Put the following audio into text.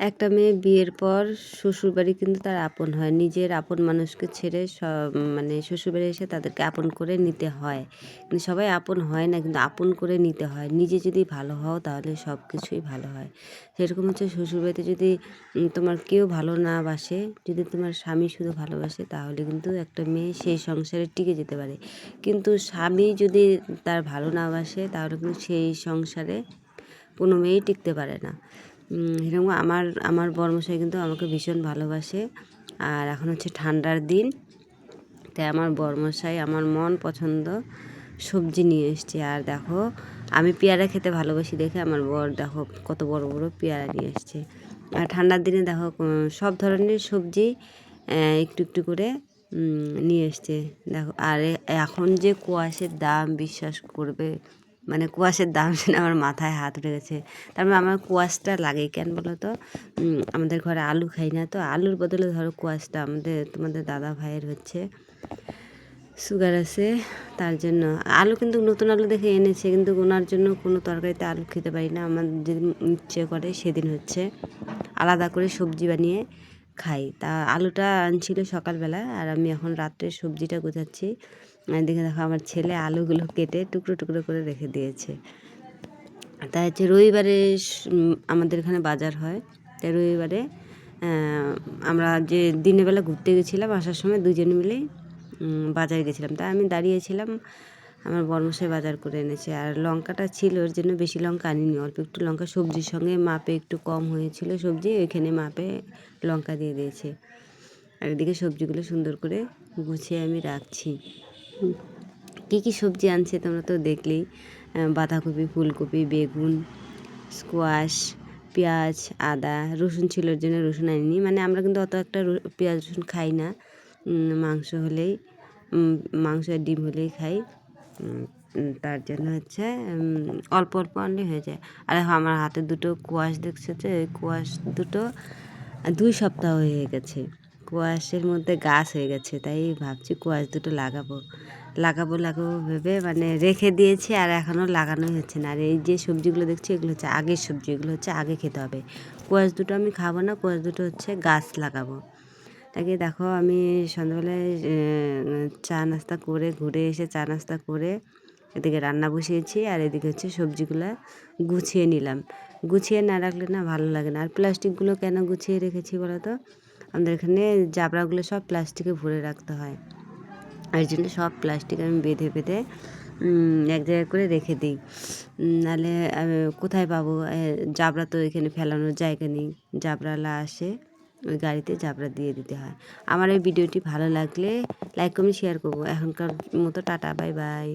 একটা মেয়ে বিয়ের পর শ্বশুরবাড়ি কিন্তু তার আপন হয়। নিজের আপন মানুষকে ছেড়ে মানে শ্বশুরবাড়ি এসে তাদেরকে আপন করে নিতে হয়। কিন্তু সবাই আপন হয় না, কিন্তু আপন করে নিতে হয়। নিজে যদি ভালো হও তাহলে সব কিছুই ভালো হয়। সেরকম হচ্ছে শ্বশুরবাড়িতে যদি তোমার কেউ ভালো না বাসে, যদি তোমার স্বামী শুধু ভালোবাসে তাহলে কিন্তু একটা মেয়ে সেই সংসারে টিকে যেতে পারে। কিন্তু স্বামী যদি তার ভালো না বাসে তাহলে কিন্তু সেই সংসারে কোনো মেয়েই টিকতে পারে না। এরকম আমার আমার বর্মশাই কিন্তু আমাকে ভীষণ ভালোবাসে। আর এখন হচ্ছে ঠান্ডার দিন, তাই আমার বর্মশাই আমার মন পছন্দ সবজি নিয়ে এসছে। আর দেখো, আমি পেয়ারা খেতে ভালোবাসি দেখে আমার বর দেখো কত বড় বড় পেয়ারা নিয়ে এসছে। আর ঠান্ডার দিনে দেখো, সব ধরনের সবজি একটু একটু করে নিয়ে এসছে। দেখো, আর এখন যে কুয়াশের দাম বিশ্বাস করবে মানে কুয়াশের দাম শুনে আমার মাথায় হাত উঠে গেছে। তারপরে আমার কুয়াশটা লাগে কেন বলো তো? আমাদের ঘরে আলু খাই না তো। আলুর বদলে ধরো কুয়াশটা আমাদের, তোমাদের দাদা ভাইয়ের হচ্ছে সুগার আছে, তার জন্য। আলু কিন্তু নতুন আলু দেখে এনেছে, কিন্তু ওনার জন্য কোনো তরকারিতে আলু খেতে পারি না। আমার যেদিন ইচ্ছে করে সেদিন হচ্ছে আলাদা করে সবজি বানিয়ে খাই। তা আলুটা আনছিল সকালবেলা, আর আমি এখন রাত্রে সবজিটা গোছাচ্ছি। এদিকে দেখো আমার ছেলে আলুগুলো কেটে টুকরো টুকরো করে রেখে দিয়েছে। তাই হচ্ছে রবিবারে আমাদের এখানে বাজার হয়। তাই রবিবারে আমরা যে দিনের বেলা ঘুরতে গেছিলাম, আসার সময় দুজন মিলে বাজারে গেছিলাম। তাই আমি দাঁড়িয়েছিলাম, আমার বর্মশাই বাজার করে এনেছে। আর লঙ্কাটা ছিল, ওর জন্য বেশি লঙ্কা আনিনি। অল্প একটু লঙ্কা সবজির সঙ্গে মাপে একটু কম হয়েছিল সবজি, ওইখানে মাপে লঙ্কা দিয়ে দিয়েছে। আর এদিকে সবজিগুলো সুন্দর করে গুছিয়ে আমি রাখছি। কী কী সবজি আনছে তোমরা তো দেখলেই বাঁধাকপি, ফুলকপি, বেগুন স্কোয়াশ পেঁয়াজ, আদা, রসুন ছিল জন্য রসুন আনিনি। মানে আমরা কিন্তু অত একটা পেঁয়াজ, রসুন খাই না। মাংস হলেই মাংস আর ডিম হলেই খাই। তার জন্য হচ্ছে অল্প অল্প আনলে হয়ে যায়। আর আমার হাতে দুটো কোয়াশ দেখছে যে কোয়াশ দুটো দুই সপ্তাহ হয়ে গেছে। কোয়াশের মধ্যে গাছ হয়ে গেছে, তাই ভাবছি কোয়াশ দুটো লাগাবো। লাগাবো লাগাবো ভেবে মানে রেখে দিয়েছি আর এখনও লাগানোই হচ্ছে না। আর এই যে সবজিগুলো দেখছি, এগুলো হচ্ছে আগের সবজি, এগুলো হচ্ছে আগে খেতে হবে। কোয়াশ দুটো আমি খাব না, কোয়াশ দুটো হচ্ছে গাছ লাগাবো। তাকে দেখো, আমি সন্ধ্যাবেলায় চা নাস্তা করে ঘুরে এসে চা নাস্তা করে এদিকে রান্না বসিয়েছি আর এদিকে হচ্ছে সবজিগুলো গুছিয়ে নিলাম। গুছিয়ে না রাখলে না ভালো লাগে না। আর প্লাস্টিকগুলো কেন গুছিয়ে রেখেছি বলো তো? আমাদের এখানে জাবড়াগুলো সব প্লাস্টিকে ভরে রাখতে হয়। এই জন্য সব প্লাস্টিক আমি বেঁধে বেঁধে এক জায়গায় করে রেখে দিই। নাহলে কোথায় পাবো? জাবড়া তো এখানে ফেলানোর জায়গা নেই। জাবড়ালা আসে, ওই গাড়িতে জাবড়া দিয়ে দিতে হয়। আমার এই ভিডিওটি ভালো লাগলে, লাইক, কমেন্ট শেয়ার করব। এখনকার মতো টাটা, বাই বাই।